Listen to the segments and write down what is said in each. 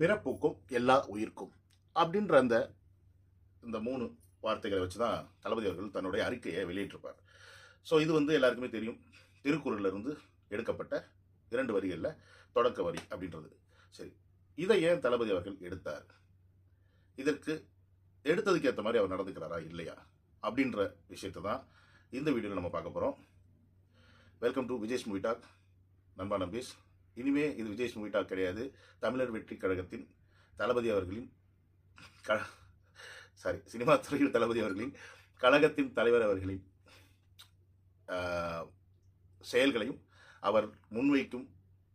பிறப்புக்கும் எல்லா உயிர்க்கும் அப்படின்ற அந்த இந்த மூணு வார்த்தைகளை வச்சு தான் தளபதி அவர்கள் தன்னுடைய அறிக்கையை வெளியிட்டிருப்பார். ஸோ இது வந்து எல்லாருக்குமே தெரியும். திருக்குறளிலிருந்து எடுக்கப்பட்ட இரண்டு வரிகளில் தொடக்க வரி அப்படின்றது. சரி இதை ஏன் தளபதி அவர்கள் எடுத்தார்? இதற்கு எடுத்ததுக்கு ஏற்ற மாதிரி அவர் நடந்துக்கிறாரா இல்லையா அப்படின்ற விஷயத்தை தான் இந்த வீடியோவில் நம்ம பார்க்க போகிறோம் welcome to Vijesh movie talk நண்பா நம்பீஸ் இனிமே இது விஜய் மூவி டாக் கிடையாது. தமிழர் வெற்றி கழகத்தின் தளபதி அவர்களின் க சாரி சினிமா துறையில் தளபதி அவர்களின் கழகத்தின் தலைவர் அவர்களின் செயல்களையும் அவர் முன்வைக்கும்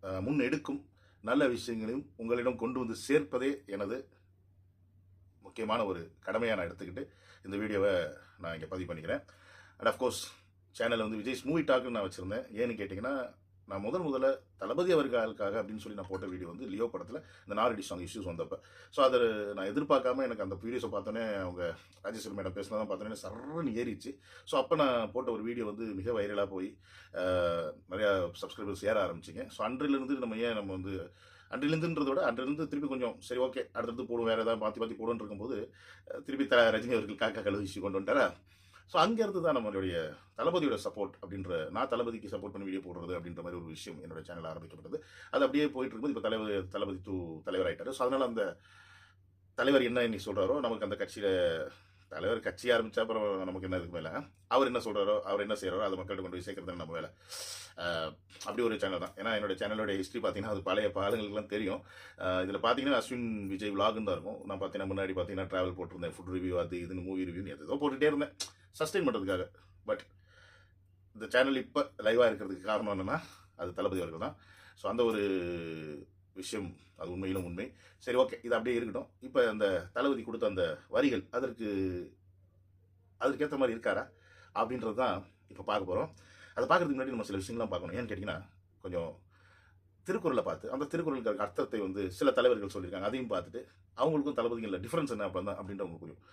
முன் முன்னெடுக்கும் நல்ல விஷயங்களையும் உங்களிடம் கொண்டு வந்து சேர்ப்பதே எனது முக்கியமான ஒரு கடமையாக நான் எடுத்துக்கிட்டு இந்த வீடியோவை நான் இங்கே பதிவு பண்ணிக்கிறேன். அண்ட் அஃப்கோர்ஸ் சேனலில் வந்து விஜய் மூவி டாக்னு நான் வச்சுருந்தேன். ஏன்னு கேட்டிங்கன்னா நான் முதல் முதல்ல தளபதி அவர்களுக்காக அப்படின்னு சொல்லி நான் போட்ட வீடியோ வந்து லியோ படத்தில் இந்த நாரடி சாங் இஷ்யூஸ் வந்தப்போ. ஸோ அதை நான் எதிர்பார்க்காம எனக்கு அந்த வீடியோஸை பார்த்தோன்னே அவங்க ராஜேஸ்வரி மேடம் பேசினதான் பார்த்தோன்னே சர்றன்னு ஏறிச்சு ஸோ அப்போ நான் போட்ட ஒரு வீடியோ வந்து மிக வைரலாக போய் நிறையா சப்ஸ்கிரைபர்ஸ் ஏற ஆரம்பிச்சிங்க. ஸோ அன்றிலிருந்து நம்ம ஏன் நம்ம வந்து அன்றிலிருந்துன்றத விட அன்றிலிருந்து திருப்பி கொஞ்சம் சரி ஓகே அடுத்தடுத்து போடும் வேறு ஏதாவது மாற்றி மாற்றி போடுன்னு இருக்கும்போது திருப்பி த ரஜினி அவர்கள் காக்கா கழுது இஷ்யூ கொண்டு வந்துட்டாரா? ஸோ அங்கேருந்து தான் நம்மளுடைய தளபதியோட சப்போர்ட் அப்படின்ற நான் தளபதிக்கு சப்போர்ட் பண்ணி வீடியோ போடுறது அப்படின்ற மாதிரி ஒரு விஷயம் என்னோட சேனல் ஆரம்பிக்கப்பட்டது. அது அப்படியே போயிட்டு இருக்கும்போது இப்போ தலைவர் தளபதி டூ தலைவர் ஆகிட்டாரு ஸோ அதனால் அந்த தலைவர் என்ன இன்னைக்கு சொல்கிறாரோ நமக்கு அந்த கட்சியில் தலைவர் கட்சி ஆரம்பிச்சா அப்புறம் நமக்கு என்ன இதுக்கு மேல? அவர் என்ன சொல்றாரோ அவர் என்ன செய்யறாரோ அதை மக்கள்கிட்ட கொண்டு போய் சேர்க்கறது நம்ம வேலை. அப்படி ஒரு சேனல் தான். ஏன்னா என்னோட சேனலோட ஹிஸ்ட்ரி பார்த்தீங்கன்னா அது பழைய பாலங்களுக்குலாம் தெரியும். இதில் பார்த்தீங்கன்னா அஸ்வின் விஜய் விலாகுன்னு தான் இருக்கும். நான் பார்த்தீங்கன்னா முன்னாடி பார்த்தீங்கன்னா ட்ராவல் போட்டிருந்தேன். ஃபுட் ரிவ்யூ அது இதுன்னு மூவி ரிவ்யூ ஏதோ போட்டுகிட்டே இருந்தேன். சஸ்டெயின் பண்ணுறதுக்காக பட் இந்த சேனல் இப்போ லைவாக இருக்கிறதுக்கு காரணம் என்னென்னா அது தளபதி அவர்கள் தான். ஸோ அந்த ஒரு விஷயம் அது உண்மையிலும் உண்மை. சரி ஓகே இது அப்படியே இருக்கட்டும். இப்போ அந்த தளபதி கொடுத்த அந்த வரிகள் அதற்கு அதற்கேற்ற மாதிரி இருக்காரா? அப்படின்றது தான் இப்போ பார்க்க போகிறோம் அதை பார்க்கறதுக்கு முன்னாடி நம்ம சில விஷயங்கள்லாம் பார்க்கணும். ஏன்னு கேட்டிங்கன்னா கொஞ்சம் திருக்குறளை பார்த்து அந்த திருக்குறளுக்கு அர்த்தத்தை வந்து சில தலைவர்கள் சொல்லியிருக்காங்க. அதையும் பார்த்துட்டு அவங்களுக்கும் தளபதிகளில் டிஃப்ரென்ஸ் என்ன அப்படி தான் அப்படின்ற உங்களுக்கு புரியும்.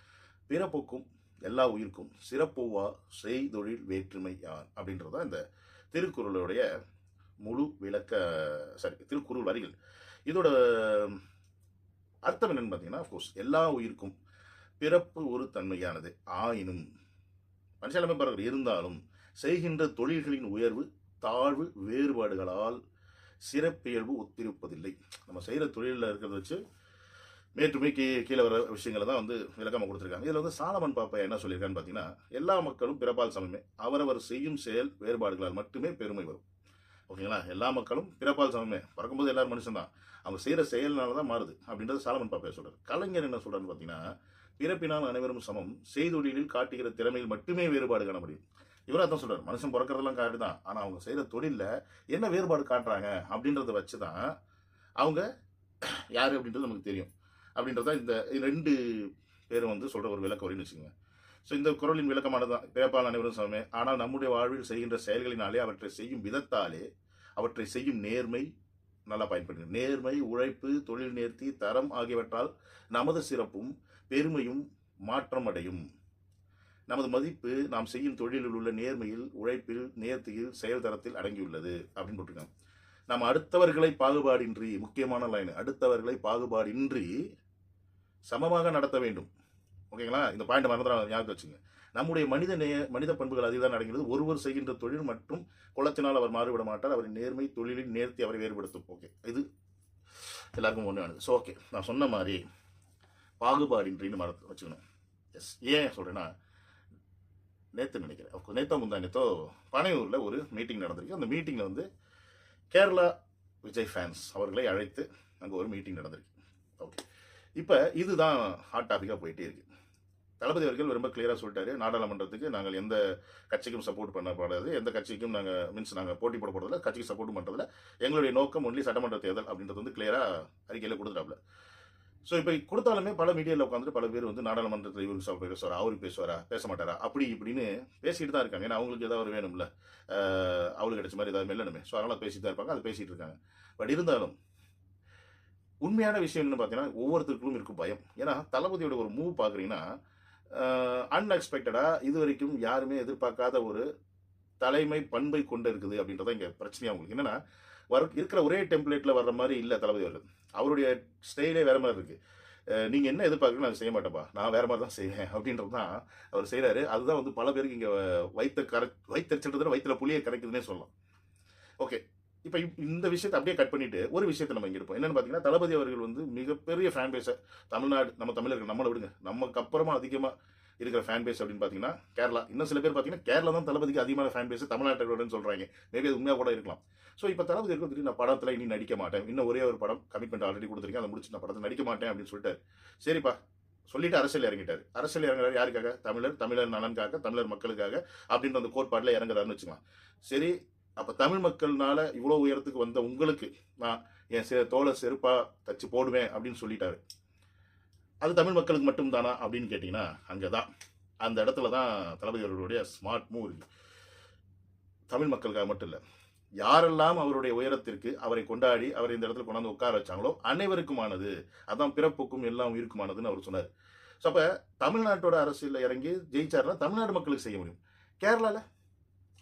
பிறப்புக்கும் எல்லா உயிருக்கும் சிறப்புவா செய்தொழில் வேற்றுமை யான் அப்படின்றது தான் இந்த திருக்குறளுடைய முழு விளக்க சாரி திருக்குறள் வரிகள். இதோட அர்த்தம் என்னன்னு பார்த்தீங்கன்னா அஃப்கோர்ஸ் எல்லா உயிருக்கும் பிறப்பு ஒரு தன்மையானது. ஆயினும் மனுஷாலுமே பரவாயில்ல இருந்தாலும் செய்கின்ற தொழில்களின் உயர்வு தாழ்வு வேறுபாடுகளால் சிறப்பியல்பு ஒத்திருப்பதில்லை. நம்ம செய்கிற தொழிலில் இருக்கிறத வச்சு மேற்றுமை கீ கீழே வர விஷயங்களை தான் வந்து விளக்கமாக கொடுத்துருக்காங்க. இதில் வந்து சாலமன் பாப்பா என்ன சொல்லியிருக்கான்னு பார்த்தீங்கன்னா எல்லா மக்களும் பிறப்பால் சமமே. அவரவர் செய்யும் செயல் வேறுபாடுகளால் மட்டுமே பெருமை வரும். ஓகேங்களா? எல்லா மக்களும் பிறப்பால் சமமே. பிறக்கும்போது எல்லாரும் மனுஷன் தான் அவங்க செய்கிற செயல்னால தான் மாறுது அப்படின்றது சாலமன் பாப்பா சொல்கிறார் கலைஞர் என்ன சொல்கிறான்னு பார்த்தீங்கன்னா பிறப்பினால் அனைவரும் சமம் செய்தொழிலில் காட்டுகிற திறமையில் மட்டுமே வேறுபாடு காண முடியும். இவரும் அதான் சொல்கிறார் மனுஷன் பிறக்கிறதெல்லாம் காட்டு தான் ஆனால் அவங்க செய்கிற தொழிலில் என்ன வேறுபாடு காட்டுறாங்க அப்படின்றத வச்சு தான் அவங்க யார் அப்படின்றது நமக்கு தெரியும். அப்படின்றது தான் இந்த ரெண்டு பேரும் வந்து சொல்கிற ஒரு விளக்க வரின்னு வச்சுக்கோங்க. ஸோ இந்த குரலின் விளக்கமானது தான் பிறப்பால் அனைவரும் சமமே. ஆனால் நம்முடைய வாழ்வில் செய்கின்ற செயல்களினாலே அவற்றை செய்யும் விதத்தாலே அவற்றை செய்யும் நேர்மை நல்லா பயன்படுங்க நேர்மை உழைப்பு தொழில் நேர்த்தி தரம் ஆகியவற்றால் நமது சிறப்பும் பெருமையும் மாற்றம் அடையும். நமது மதிப்பு நாம் செய்யும் தொழிலில் உள்ள நேர்மையில் உழைப்பில் நேர்த்தியில் செயல்தரத்தில் அடங்கியுள்ளது அப்படின்னு போட்டிருக்காங்க. நாம் அடுத்தவர்களை பாகுபாடின்றி முக்கியமான லைன் அடுத்தவர்களை பாகுபாடின்றி சமமாக நடத்த வேண்டும். ஓகேங்களா? இந்த பாயிண்ட் மறந்துடா ஞாபகம் வச்சுங்க. நம்முடைய மனித நே மனித பண்புகள் அதில்தான் அடங்கிறது ஒருவர் செய்கின்ற தொழில் மற்றும் குளத்தினால் அவர் மாறிவிட மாட்டார். அவரின் நேர்மை தொழிலில் நேர்த்தி அவரை வேறுபடுத்தும். ஓகே இது எல்லாருக்கும் ஒன்றானது ஸோ ஓகே நான் சொன்ன மாதிரி பாகுபாடின்றின்னு மறந்து வச்சுக்கணும். எஸ் ஏன் சொல்கிறேன்னா நேற்று நினைக்கிறேன். நேத்தா நேத்தோ முந்தா நேத்தோ பனையூரில் ஒரு மீட்டிங் நடந்திருக்கு. அந்த மீட்டிங்கில் வந்து கேரளா விஜய் ஃபேன்ஸ் அவர்களை அழைத்து அங்கே ஒரு மீட்டிங் நடந்திருக்கு. ஓகே இப்போ இதுதான் ஹாட் டாப்பிக்காக போயிட்டே இருக்குது தளபதி அவர்கள் ரொம்ப கிளியராக சொல்லிட்டாரு. நாடாளுமன்றத்துக்கு நாங்கள் எந்த கட்சிக்கும் சப்போர்ட் பண்ணப்படாது. எந்த கட்சிக்கும் நாங்கள் மீன்ஸ் நாங்கள் போட்டி போட போகிறதில்ல கட்சிக்கு சப்போர்ட் பண்ணுறதில்ல எங்களுடைய நோக்கம் ஒன்லி சட்டமன்ற தேர்தல் அப்படின்றது வந்து கிளியராக அறிக்கையில் கொடுத்துட்டாப்ல ஸோ இப்போ கொடுத்தாலுமே பல மீடியாவில் உட்காந்துட்டு பல பேர் வந்து நாடாளுமன்றத்தில் இவருக்கு சொல்ல பேசுவாரா? அவரு பேசுவாரா? பேச மாட்டாரா? அப்படி இப்படின்னு பேசிட்டு தான் இருக்காங்க. ஏன்னா அவங்களுக்கு ஏதாவது ஒரு வேணும்ல. அவளுக்கு கிடைச்ச மாதிரி ஏதாவது மெல்லணுமே. ஸோ அதனால் பேசிட்டு தான் இருப்பாங்க. அதை பேசிகிட்டு இருக்காங்க. பட் இருந்தாலும் உண்மையான விஷயம் என்ன பார்த்தீங்கன்னா ஒவ்வொருத்தருக்கும் இருக்கும் பயம். ஏன்னா தளபதியோட ஒரு மூவ் பார்க்குறீங்கன்னா அன்எக்ஸ்பெக்டடாக இது வரைக்கும் யாருமே எதிர்பார்க்காத ஒரு தலைமை பண்பை கொண்டு இருக்குது அப்படின்றத இங்கே பிரச்சனையாக உங்களுக்கு. என்னன்னா வர இருக்கிற ஒரே டெம்ப்ளேட்டில் வர்ற மாதிரி இல்லை தளபதி வருது அவருடைய ஸ்டைலே வேற மாதிரி இருக்கு. நீங்கள் நீங்க என்ன எதிர்பார்க்கணும் நான் செய்ய மாட்டேப்பா நான் வேற மாதிரி தான் செய்வேன் அப்படின்றது தான் அவர் செய்றாரு. அதுதான் வந்து பல பேருக்கு இங்க வைத்த கரை வைத்தறிச்சல்றது வயிற்றுல புளியை கரைக்குதுன்னே சொல்லலாம். ஓகே இப்போ இந்த விஷயத்தை அப்படியே கட் பண்ணிட்டு ஒரு விஷயத்தை நம்ம இங்கே இருப்போம் என்னென்னு பார்த்தீங்கன்னா தளபதி அவர்கள் வந்து மிகப்பெரிய ஃபேன் பேஸை தமிழ்நாடு நம்ம தமிழர்கள் நம்மளை விடுங்க. நமக்கு அப்புறமா அதிகமாக இருக்கிற ஃபேன் பேஸ் அப்படின்னு பார்த்தீங்கன்னா கேரளா. இன்னும் சில பேர் பார்த்தீங்கன்னா கேரளா தான் தளபதிக்கு அதிகமான ஃபேன் பேஸ் தமிழ்நாட்டோடன்னு சொல்கிறாங்க மேபி அது உண்மையாக கூட இருக்கலாம். ஸோ இப்போ தளபதி இருக்கிற நான் படத்தில் இனி நடிக்க மாட்டேன். இன்னும் ஒரே ஒரு படம் கமிட்மெண்ட் ஆல்ரெடி கொடுத்துருக்கேன். அதை முடிச்சு நான் படத்தில் நடிக்க மாட்டேன் அப்படின்னு சொல்லிட்டாரு. சரிப்பா. சொல்லிட்டு அரசியல் இறங்கிட்டார். அரசியல் இறங்குறாரு யாருக்காக? தமிழர் தமிழர் நலனுக்காக தமிழர் மக்களுக்காக அப்படின்ற அந்த கோட்பாட்டில் இறங்குறாருன்னு வச்சுக்கலாம். சரி அப்போ தமிழ் மக்கள்னால இவ்வளோ உயரத்துக்கு வந்த உங்களுக்கு நான் என் செ- தோலை செருப்பாக தச்சு போடுவேன் அப்படின்னு சொல்லிட்டாரு. அது தமிழ் மக்களுக்கு மட்டும் தானா அப்படின்னு அங்கே தான் அந்த இடத்துல தான் தளபதி அவர்களுடைய ஸ்மார்ட் மூவ் இருக்கு தமிழ் மக்களுக்காக மட்டும் இல்லை யாரெல்லாம் அவருடைய உயரத்திற்கு அவரை கொண்டாடி அவரை இந்த இடத்துல கொண்டாந்து உட்கார வச்சாங்களோ அனைவருக்குமானது அதான் பிறப்புக்கும் எல்லாம் உயிருக்குமானதுன்னு அவர் சொன்னார். ஸோ அப்போ தமிழ்நாட்டோட அரசியலில் இறங்கி ஜெயிச்சாருன்னா தமிழ்நாடு மக்களுக்கு செய்ய முடியும். கேரளாவில்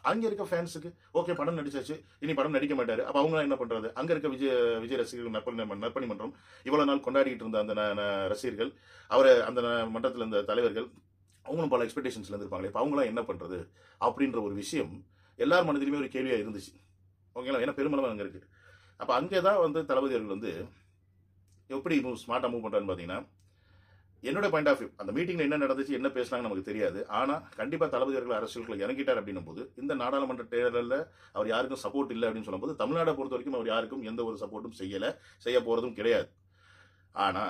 அங்க இருக்க ஃபேன்ஸுக்கு ஓகே படம் நடிச்சாச்சு. இனி படம் நடிக்க மாட்டாரு. அப்ப அவங்க என்ன பண்றது? அங்க இருக்க விஜய் விஜய் ரசிகர்கள் நற்பணி நற்பணி மன்றம் இவ்வளவு நாள் கொண்டாடிட்டு இருந்த அந்த ந- ரசிகர்கள் அவரை அந்த ந- இருந்த தலைவர்கள் அவங்களும் பல எக்ஸ்பெக்டேஷன்ஸ்ல இருந்திருப்பாங்களே. இப்ப அவங்களாம் என்ன பண்றது? அப்படின்ற ஒரு விஷயம் எல்லார் மனதிலுமே ஒரு கேள்வியா இருந்துச்சு. ஓகேங்களா ஏன்னா பெருமளவு அங்க இருக்கு. அப்ப அங்கே தான் வந்து தளபதி அவர்கள் வந்து எப்படி மூவ் ஸ்மார்ட்டாக மூவ் பண்ணுறான்னு பார்த்தீங்கன்னா என்னோட பாயிண்ட் ஆஃப் வியூ அந்த மீட்டிங்ல என்ன நடந்துச்சு என்ன பேசினாங்க நமக்கு தெரியாது. ஆனா கண்டிப்பா தளபதி அவர்கள் அரசியலுக்குள்ள இறங்கிட்டார் அப்படின்னும் போது இந்த நாடாளுமன்ற தேர்தலில் அவர் யாருக்கும் சப்போர்ட் இல்லை அப்படின்னு சொல்லும்போது தமிழ்நாடை பொறுத்த வரைக்கும் அவர் யாருக்கும் எந்த ஒரு சப்போர்ட்டும் செய்யல செய்ய போறதும் கிடையாது. ஆனா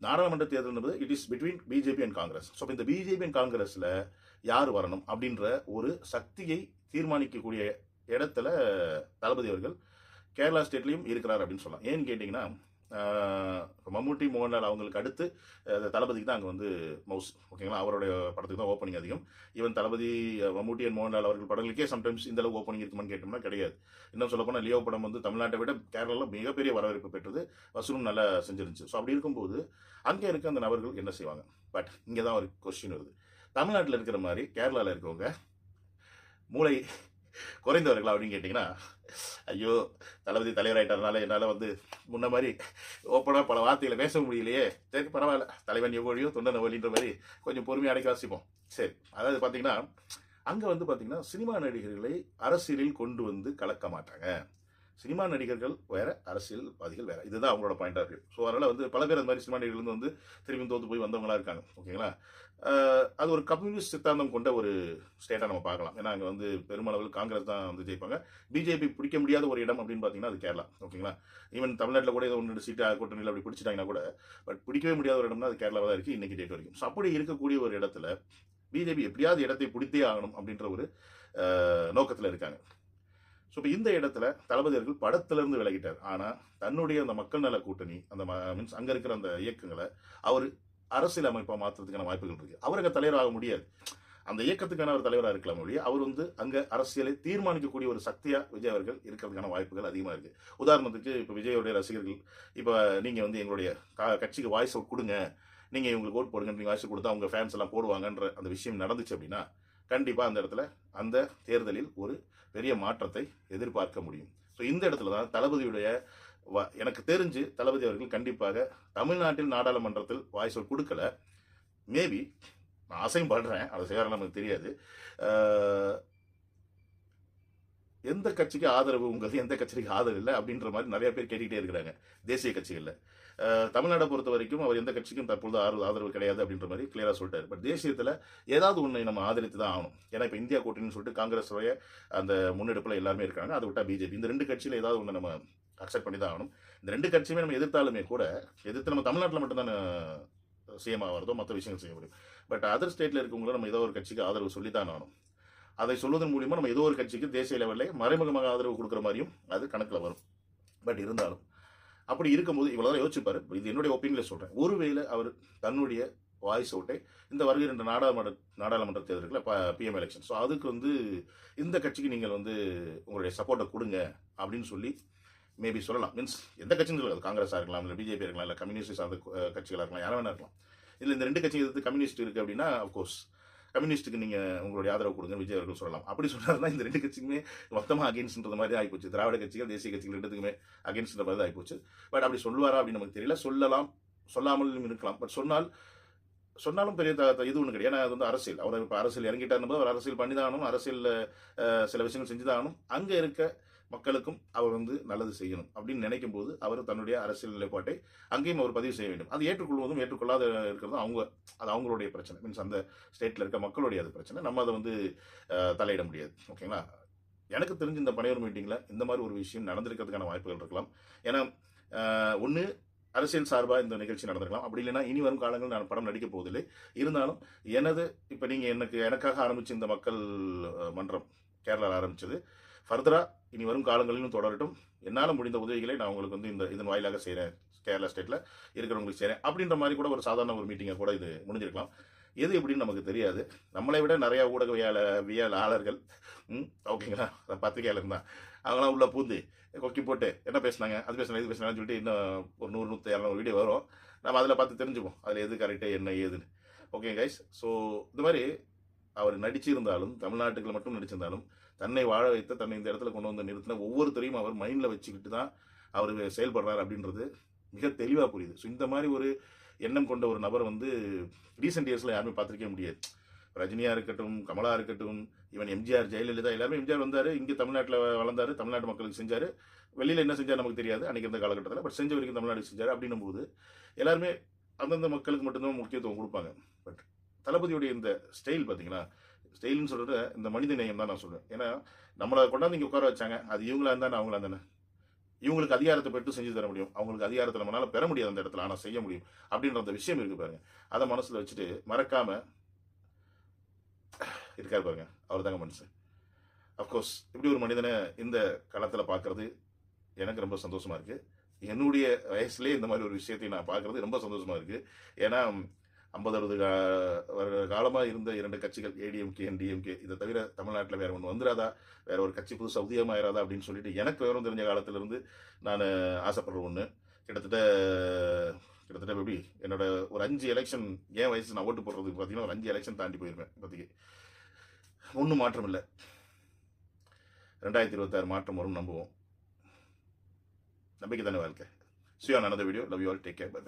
நாடாளுமன்ற தேர்தல் என்பது it is between BJP and Congress so இந்த பிஜேபி அண்ட் காங்கிரஸ்ல யார் வரணும் அப்படின்ற ஒரு சக்தியை தீர்மானிக்கக்கூடிய இடத்துல தளபதி அவர்கள் கேரளா ஸ்டேட்லேயும் இருக்கிறார் அப்படின்னு சொல்லலாம். ஏன்னு கேட்டிங்கன்னா மம்முட்டி மோகன்லால் அவங்களுக்கு அடுத்து தளபதிக்கு தான் அங்கே வந்து மவுஸ் ஓகேங்களா அவருடைய படத்துக்கு தான் ஓப்பனிங் அதிகம். ஈவன் தளபதி மம்முட்டி அண்ட் மோகன்லால் அவர்கள் படங்களுக்கே சம்டைம்ஸ் இந்த அளவு ஓப்பனிங் இருக்குமான்னு கேட்டோம்னா கிடையாது. இன்னும் சொல்லப்போனால் லியோ படம் வந்து தமிழ்நாட்டை விட கேரளாவில் மிகப்பெரிய வரவேற்பு பெற்றது வசூலும் நல்லா செஞ்சிருந்துச்சு. ஸோ அப்படி இருக்கும்போது அங்கே இருக்க அந்த நபர்கள் என்ன செய்வாங்க? பட் இங்கே தான் ஒரு கொஸ்டின் வருது. தமிழ்நாட்டில் இருக்கிற மாதிரி கேரளாவில் இருக்கவங்க மூளை குறைந்தவர்களா அப்படின்னு கேட்டிங்கன்னா ஐயோ தளபதி தலைவராயிட்டதுனால என்னால் வந்து முன்ன மாதிரி ஓப்பனாக பல வார்த்தைகளை பேச முடியலையே. சரி பரவாயில்ல. தலைவன் எவ்வளியோ தொண்டன் எவ்வளின்ற மாதிரி கொஞ்சம் பொறுமையாக அடைக்க வாசிப்போம். சரி அதாவது பார்த்தீங்கன்னா அங்கே வந்து பார்த்தீங்கன்னா சினிமா நடிகர்களை அரசியலில் கொண்டு வந்து கலக்க மாட்டாங்க. சினிமா நடிகர்கள் வேற அரசியல்வாதிகள் வேற. இதுதான் அவங்களோட பாயிண்ட் ஆஃப் வியூ ஸோ அதனால் வந்து பல பேர் அந்த மாதிரி சினிமா நடிகர்கள் வந்து திரும்பி தோத்து போய் வந்தவங்களா இருக்காங்க. ஓகேங்களா? அது ஒரு கம்யூனிஸ்ட் சித்தாந்தம் கொண்ட ஒரு ஸ்டேட்டாக நம்ம பார்க்கலாம். ஏன்னா அங்கே வந்து பெருமளவில் காங்கிரஸ் தான் வந்து ஜெயிப்பாங்க. பிஜேபி பிடிக்க முடியாத ஒரு இடம் அப்படின்னு பார்த்தீங்கன்னா அது கேரளா. ஓகேங்களா? ஈவன் தமிழ்நாட்டில் கூட ஏதோ ஒன்று சீட்டு கூட்டணியில் அப்படி பிடிச்சிட்டாங்கன்னா கூட பட் பிடிக்கவே முடியாத ஒரு இடம்னா அது கேரளாவாக தான் இருக்குது இன்றைக்கி டேட் வரைக்கும். ஸோ அப்படி இருக்கக்கூடிய ஒரு இடத்துல பிஜேபி எப்படியாவது இடத்தை பிடித்தே ஆகணும் அப்படின்ற ஒரு நோக்கத்தில் இருக்காங்க. ஸோ இப்போ இந்த இடத்துல தளபதி அவர்கள் படத்திலிருந்து விலகிட்டார். ஆனால் தன்னுடைய அந்த மக்கள் நல கூட்டணி அந்த மீன்ஸ் அங்கே இருக்கிற அந்த இயக்கங்களை அவர் அரசியல் அமைப்பாக மாற்றுறதுக்கான வாய்ப்புகள் இருக்கு. அவர் அங்கே தலைவராக முடியாது. அந்த இயக்கத்துக்கான ஒரு தலைவராக இருக்கலாம் ஒழிய அவர் வந்து அங்கே அரசியலை தீர்மானிக்கக்கூடிய ஒரு சக்தியாக விஜய் அவர்கள் இருக்கிறதுக்கான வாய்ப்புகள் அதிகமாக இருக்கு. உதாரணத்துக்கு இப்போ விஜயோடைய ரசிகர்கள் இப்போ நீங்கள் வந்து எங்களுடைய கட்சிக்கு வாய்ஸ் கொடுங்க. நீங்கள் இவங்களுக்கு ஓட் போடுங்க நீங்கள் வாய்ஸ் கொடுத்தா அவங்க ஃபேன்ஸ் எல்லாம் போடுவாங்கன்ற அந்த விஷயம் நடந்துச்சு அப்படின்னா கண்டிப்பாக அந்த இடத்துல அந்த தேர்தலில் ஒரு பெரிய மாற்றத்தை எதிர்பார்க்க முடியும். ஸோ இந்த இடத்துல தான் தளபதியுடைய வ- எனக்கு தெரிஞ்சு தளபதி அவர்கள் கண்டிப்பாக தமிழ்நாட்டில் நாடாளுமன்றத்தில் வாய்ஸ் கொடுக்கல. மேபி நான் ஆசையும் படுறேன். அதை செய்வார நமக்கு தெரியாது. எந்த கட்சிக்கு ஆதரவு உங்களுக்கு எந்த கட்சிக்கு ஆதரவு இல்லை அப்படின்ற மாதிரி நிறைய பேர் கேட்டுக்கிட்டே இருக்கிறாங்க. தேசிய கட்சிகளில். தமிழ்நாடை பொறுத்த வரைக்கும் அவர் எந்த கட்சிக்கும் தற்பொழுது ஆதரவு ஆதரவு கிடையாது அப்படின்ற மாதிரி கிளியராக சொல்லிட்டார். பட் தேசியத்தில் ஏதாவது ஒன்று நம்ம ஆதரித்து தான் ஆகணும். ஏன்னா இப்போ இந்தியா கூட்டணின்னு சொல்லிட்டு காங்கிரஸுடைய அந்த முன்னெடுப்பில் எல்லாருமே இருக்காங்க. அதை விட்டால் பிஜேபி. இந்த ரெண்டு கட்சியில் ஏதாவது ஒன்று நம்ம அக்செப்ட் பண்ணி தான் ஆகணும். இந்த ரெண்டு கட்சியுமே நம்ம எதிர்த்தாலுமே கூட எதிர்த்து நம்ம தமிழ்நாட்டில் மட்டும்தான் சிஎம் ஆகிறதோ மற்ற விஷயங்கள் செய்ய முடியும். பட் அதர் ஸ்டேட்டில் இருக்கவங்களும் நம்ம ஏதோ ஒரு கட்சிக்கு ஆதரவு சொல்லி தான் ஆகணும். அதை சொல்வதன் மூலியமாக நம்ம ஏதோ ஒரு கட்சிக்கு தேசிய லெவலில் மறைமுகமாக ஆதரவு கொடுக்குற மாதிரியும் அது கணக்கில் வரும். பட் இருந்தாலும் அப்படி இருக்கும்போது இவ்வளோ யோசிச்சுப்பாரு இது என்னுடைய ஒப்பீனியில் சொல்கிறேன் ஒருவேளை அவர் தன்னுடைய வாய்ஸ் அவுட்டை இந்த வருகை ரெண்டு நாடாளுமன்ற நாடாளுமன்ற தேர்தலில் பிஎம் எலெக்ஷன் ஸோ அதுக்கு வந்து இந்த கட்சிக்கு நீங்கள் வந்து உங்களுடைய சப்போர்ட்டை கொடுங்க அப்படின்னு சொல்லி மேபி சொல்லலாம். மீன்ஸ் எந்த கட்சியும் இருக்காது காங்கிரஸாக இருக்கலாம் இல்லை பிஜேபி இருக்கலாம் இல்லை கம்யூனிஸ்ட் சார்ந்த கட்சிகளாக இருக்கலாம் யாரும் வேணா இருக்கலாம். இதில் இந்த ரெண்டு கட்சி எதிர்த்து கம்யூனிஸ்ட் இருக்குது அப்படின்னா அஃப்கோர்ஸ் கம்யூனிஸ்ட்டுக்கு நீங்கள் உங்களுடைய ஆதரவு கொடுங்க விஜய் அவர்கள் சொல்லலாம். அப்படி சொன்னார்னா இந்த ரெண்டு கட்சிக்குமே மொத்தமாக அகேன்ஸ்ட்ன்ற மாதிரி ஆகிப்போச்சு திராவிட கட்சிகள் தேசிய கட்சிகள் ரெண்டுத்துக்குமே அகேன்ஸ்ட்ன்ற மாதிரி ஆகிப்போச்சு பட் அப்படி சொல்லுவாரா அப்படின்னு நமக்கு தெரியல. சொல்லலாம் சொல்லாமலும் இருக்கலாம். பட் சொன்னால் சொன்னாலும் பெரிய த இது ஒன்று கிடையாது. ஏன்னா அது வந்து அரசியல். அவர் இப்போ அரசியல் இறங்கிட்டாருன்னு அவர் அரசியல் பண்ணி தான் ஆகணும் அரசியலில் சில விஷயங்கள் செஞ்சு தான் ஆகணும் அங்கே இருக்க மக்களுக்கும் அவர் வந்து நல்லது செய்யணும் அப்படின்னு நினைக்கும் போது அவர் தன்னுடைய அரசியல் நிலைப்பாட்டை அங்கேயும் அவர் பதிவு செய்ய வேண்டும். அது ஏற்றுக்கொள்வதும் ஏற்றுக்கொள்ளாத இருக்கிறதும் அவங்க அது அவங்களுடைய பிரச்சனை. மீன்ஸ் அந்த ஸ்டேட்டில் இருக்க மக்களுடைய அது பிரச்சனை. நம்ம அதை வந்து தலையிட முடியாது. ஓகேங்களா எனக்கு தெரிஞ்ச இந்த பணியோர் மீட்டிங்கில் இந்த மாதிரி ஒரு விஷயம் நடந்திருக்கிறதுக்கான வாய்ப்புகள் இருக்கலாம். ஏன்னா ஒன்று அரசியல் சார்பாக இந்த நிகழ்ச்சி நடந்திருக்கலாம். அப்படி இல்லைன்னா இனி வரும் காலங்களில் நான் படம் நடிக்க போவதில்லை. இருந்தாலும் எனது இப்போ நீங்கள் எனக்கு எனக்காக ஆரம்பித்து இந்த மக்கள் மன்றம் கேரளாவில் ஆரம்பித்தது ஃபர்தராக இனி வரும் காலங்களிலும் தொடரட்டும். என்னால் முடிந்த உதவிகளை நான் உங்களுக்கு வந்து இந்த இதன் வாயிலாக செய்கிறேன் கேரளா ஸ்டேட்டில் இருக்கிறவங்களுக்கு செய்கிறேன் அப்படின்ற மாதிரி கூட ஒரு சாதாரண ஒரு மீட்டிங்கை கூட இது முடிஞ்சிருக்கலாம். எது எப்படின்னு நமக்கு தெரியாது. நம்மளை விட நிறையா ஊடகவியலாளர்கள் ம் ஓகேங்களா? பத்திரிகையாளர் தான். அவங்களாம் உள்ள பூந்து கொக்கி போட்டு என்ன பேசுனாங்க? அது பேசினாங்க இது பேசினாங்கன்னு சொல்லிட்டு இன்னும் ஒரு நூறு நூற்றி இரநூறு வீடியோ வரும். நம்ம அதில் பார்த்து தெரிஞ்சுப்போம். அதில் எது கரெக்டாக என்ன ஏதுன்னு. ஓகே கைஸ் ஸோ இந்த மாதிரி அவர் நடிச்சிருந்தாலும் தமிழ்நாட்டுக்குள்ள மட்டும் நடிச்சிருந்தாலும் தன்னை வாழ வைத்த தன்னை இந்த இடத்துல கொண்டு வந்து நிறுத்தின ஒவ்வொருத்தரையும் அவர் மைண்டில் வச்சுக்கிட்டு தான் அவர் செயல்படுறார் அப்படின்றது மிக தெளிவாக புரியுது. ஸோ இந்த மாதிரி ஒரு எண்ணம் கொண்ட ஒரு நபர் வந்து ரீசெண்ட் இயர்ஸில் யாருமே பார்த்துருக்கவே முடியாது. ரஜினியாக இருக்கட்டும் கமலா இருக்கட்டும் ஈவன் எம்ஜிஆர் ஜெயலலிதா எல்லாருமே எம்ஜிஆர் வந்தார் இங்கே தமிழ்நாட்டில் வளர்ந்தார் தமிழ்நாட்டு மக்களுக்கு செஞ்சார். வெளியில் என்ன செஞ்சார் நமக்கு தெரியாது அன்றைக்கி இருந்த காலகட்டத்தில் பட் செஞ்ச வரைக்கும் தமிழ்நாடு செஞ்சார் அப்படின்னும் போது எல்லாருமே அந்தந்த மக்களுக்கு மட்டும்தான் முக்கியத்துவம் கொடுப்பாங்க. பட் தளபதியுடைய இந்த ஸ்டைல் பார்த்தீங்களா ஸ்டைல்னு சொல்கிறது இந்த மனித நேயம் தான் நான் சொல்லுவேன் ஏன்னா நம்மளை கொண்டாந்து இங்கே உட்கார வச்சாங்க அது இவங்களா இருந்தாலும் அவங்களா தானே இவங்களுக்கு அதிகாரத்தை பெற்று செஞ்சு தர முடியும். அவங்களுக்கு அதிகாரத்தை நம்மளால பெற முடியாது அந்த இடத்துல. ஆனால் செய்ய முடியும். அப்படின்ற அந்த விஷயம் இருக்கு பாருங்க. அதை மனசில் வச்சுட்டு மறக்காம இருக்காரு பாருங்க. அவர் தாங்க மனுஷன். அஃப்கோர்ஸ் இப்படி ஒரு மனிதனை இந்த களத்தில் பார்க்கறது எனக்கு ரொம்ப சந்தோஷமா இருக்கு. என்னுடைய வயசுலேயே இந்த மாதிரி ஒரு விஷயத்தை நான் பார்க்கறது ரொம்ப சந்தோஷமா இருக்கு. ஏன்னா ஐம்பது அறுபது கா வருட காலமாக இருந்த இரண்டு கட்சிகள் ஏடிஎம்கே டிஎம்கே இதை தவிர தமிழ்நாட்டில் வேறு ஒன்று வந்துடாதா வேற ஒரு கட்சி புதுசாக உதயமாயிராதா? அப்படின்னு சொல்லிட்டு எனக்கு விவரம் தெரிஞ்ச காலத்திலிருந்து நான் ஆசைப்படுற ஒன்று கிட்டத்தட்ட கிட்டத்தட்ட எப்படி என்னோட ஒரு அஞ்சு எலெக்ஷன் ஏன் வயசு நான் ஓட்டு போடுறதுக்கு பார்த்தீங்கன்னா ஒரு அஞ்சு எலெக்ஷன் தாண்டி போயிருப்பேன் இப்போதைக்கு. ஒன்றும் மாற்றம் இல்லை. ரெண்டாயிரத்தி இருபத்தாறு மாற்றம் வரும் நம்புவோம். நம்பிக்கை தானே வாழ்க்கை. சுயா நடந்த video love you all take care bye